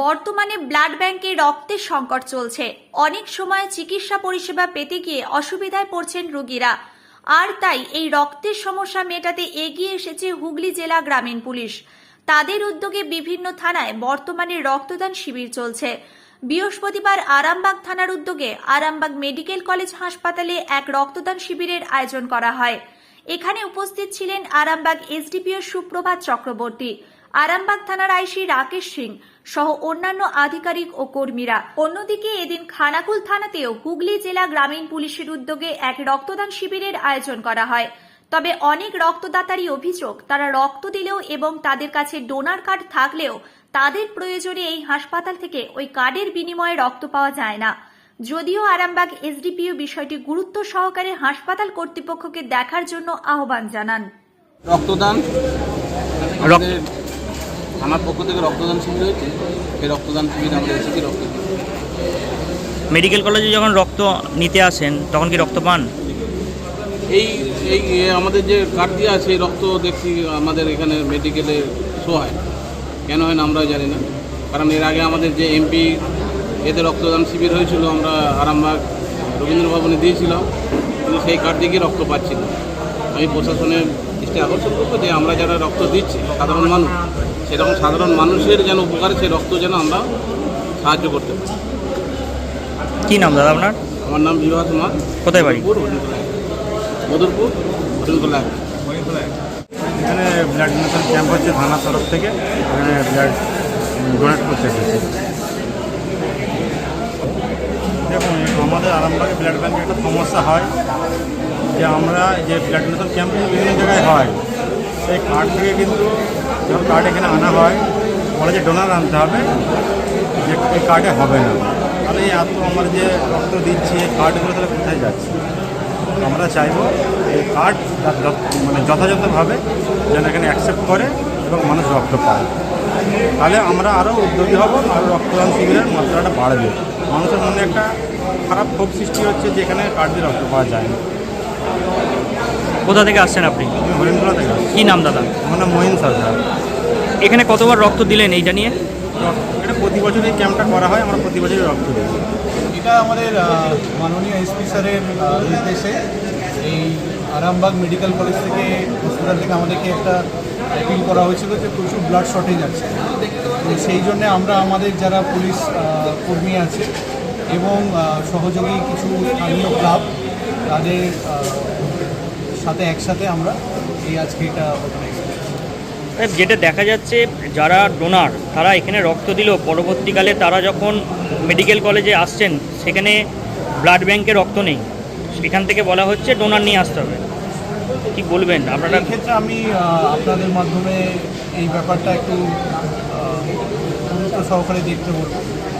বর্তমানে ব্লাড ব্যাংকে রক্তের সংকট চলছে। অনেক সময় চিকিৎসা পরিষেবা পেতে গিয়ে অসুবিধায় পড়ছেন রোগীরা। আর তাই এই রক্তের সমস্যা মেটাতে এগিয়ে এসেছে হুগলি জেলা গ্রামীণ পুলিশ। তাদের উদ্যোগে বিভিন্ন থানায় বর্তমানে রক্তদান শিবির চলছে। বৃহস্পতিবার আরামবাগ থানার উদ্যোগে আরামবাগ মেডিকেল কলেজ হাসপাতালে এক রক্তদান শিবিরের আয়োজন করা হয়। এখানে উপস্থিত ছিলেন আরামবাগ এসডিপিও সুপ্রভাত চক্রবর্তী। আরামবাগ থানার আইসি রাকেশ সিং সহ অন্যান্য আধিকারিক ও কর্মীরা। অন্যদিকে এদিন খানাকুল থানাতেও হুগলি জেলা গ্রামীণ পুলিশের উদ্যোগে এক রক্তদান শিবিরের আয়োজন করা হয়। তবে অনেক রক্তদাতারই অভিযোগ তারা রক্ত দিলেও এবং তাদের কাছে ডোনার কার্ড থাকলেও তাদের প্রয়োজনে এই হাসপাতাল থেকে ওই কার্ডের বিনিময়ে রক্ত পাওয়া যায় না। যদিও আরামবাগ এসডিপিও বিষয়টি গুরুত্ব সহকারে হাসপাতাল কর্তৃপক্ষকে দেখার জন্য আহ্বান জানান। রক্তদান? আমার পক্ষ থেকে রক্তদান শিবির হয়েছে। এই রক্তদান শিবির আমরা এসেছি রক্ত মেডিকেল কলেজে যখন রক্ত নিতে আসেন তখন কি রক্ত পান? এই এই আমাদের যে কার্ড দেওয়া আছে রক্ত দেখছি আমাদের এখানে মেডিকেলে শো হয়। কেন হয় না আমরাও জানি না। কারণ এর আগে আমাদের যে এমপি এতে রক্তদান শিবির হয়েছিল আমরা আরামবাগ রবীন্দ্র ভবনে দিয়েছিলাম। কিন্তু সেই কার্ড দিয়ে রক্ত পাচ্ছি না? আমি প্রশাসনের দৃষ্টি আকর্ষণ করব যে আমরা যারা রক্ত দিচ্ছি সাধারণ মানুষ সেরকম সাধারণ মানুষের যেন উপকারে সেই রক্ত যেন আমরা সাহায্য করতে পারি। কি নাম দাদা আপনার? আমার নাম বিবাহ কুমার। কোথায় বাড়ি? মধুরপুর এখানে ব্লাড ডোনেশন ক্যাম্প হচ্ছে থানা তরফ থেকে। এখানে ব্লাড ডোনেট করতে এসেছি। দেখুন আমাদের আরামবাগে ব্লাড ব্যাঙ্কে একটা সমস্যা হয় যে আমরা যে ব্লাড ডোনেশন ক্যাম্প বিভিন্ন জায়গায় হয় সেই কার্ড থেকে কিন্তু যখন কার্ড এখানে আনা হয়। বলে যে ডোনার আনতে হবে, যে এই কার্ডে হবে না। তাহলে এত আমরা যে রক্ত দিচ্ছি, এই কার্ডগুলো তাহলে কোথায় যাচ্ছে? আমরা চাইব এই কার্ড মানে যথাযথভাবে যেন এখানে অ্যাকসেপ্ট করে এবং মানুষ রক্ত পায়। তাহলে আমরা আরও উদ্যোগী হব, আরও রক্তদান শিবিরের মাত্রাটা বাড়বে। মানুষের মনে একটা খারাপ ক্ষোভ সৃষ্টি হচ্ছে যে এখানে কার্ড দিয়ে রক্ত পাওয়া যায় না কোথা থেকে আসছেন আপনি? থেকে কি নাম দাদা? আমার নাম মহিন সরকার। এখানে কতবার রক্ত দিলেন এইটা নিয়ে? এটা প্রতি বছর এই ক্যাম্পটা করা হয় আমরা প্রতি বছরই রক্ত দিই। এটা আমাদের মাননীয় এসপি স্যারের নির্দেশে এই আরামবাগ মেডিকেল কলেজ থেকে হসপিটাল থেকে আমাদেরকে একটা অ্যাপিল করা হয়েছিল যে প্রচুর ব্লাড শর্টেজ আছে। তো সেই জন্য আমরা আমাদের যারা পুলিশ কর্মী আছে এবং সহযোগী কিছু স্থানীয় ক্লাব তাদের সাথে একসাথে আমরা এই আজকে এটা যেটা দেখা যাচ্ছে যারা ডোনার তারা এখানে রক্ত দিল পরবর্তীকালে তারা যখন মেডিকেল কলেজে আসছেন সেখানে ব্লাড ব্যাংকে রক্ত নেই। এখান থেকে বলা হচ্ছে ডোনার নিয়ে আসতে হবে। কি বলবেন? আপনারা ক্ষেত্রে আমি আপনাদের মাধ্যমে এই ব্যাপারটা একটু গুরুত্ব সহকারে দেখতে বলব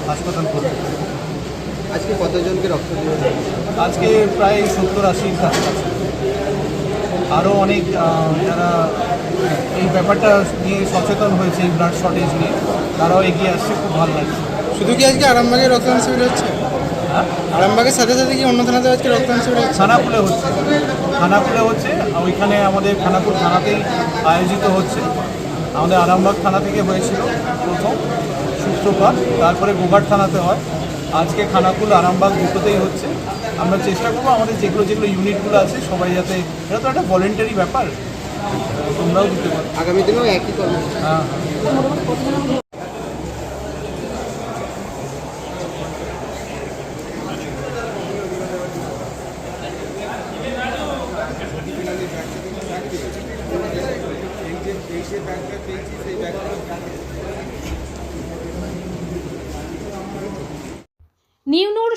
হাসপাতাল করতে আজকে কতজনকে রক্ত আজকে প্রায় সত্তর আশির কাছাকাছি। আরও অনেক যারা এই ব্যাপারটা নিয়ে সচেতন হয়েছে এই ব্লাড শর্টেজ নিয়ে তারাও এগিয়ে আসছে খুব ভালো লাগছে। শুধু কি আজকে আরামবাগে রক্তদান শিবির হচ্ছে? হ্যাঁ? আরামবাগের সাথে সাথে কি অন্য থানাতে আজকে রক্তদান শিবির হচ্ছে? খানাকুলে হচ্ছে। খানাকুলে হচ্ছে ওইখানে আমাদের খানাকুল থানাতেই আয়োজিত হচ্ছে। আমাদের আরামবাগ থানা থেকে হয়েছিল প্রথম সূত্রপাত তারপরে গোঘাট থানাতে হয়। আজকে খানাকুল আরামবাগ দুটোতেই হচ্ছে। আমরা চেষ্টা করব আমাদের যেগুলো যেগুলো ইউনিটগুলো আছে সবাই যাতে এটা তো একটা ভলেন্টারি ব্যাপার। তোমরাও দিতে পারো। আগামী দিনেও একই হ্যাঁ হ্যাঁ। নিউনুর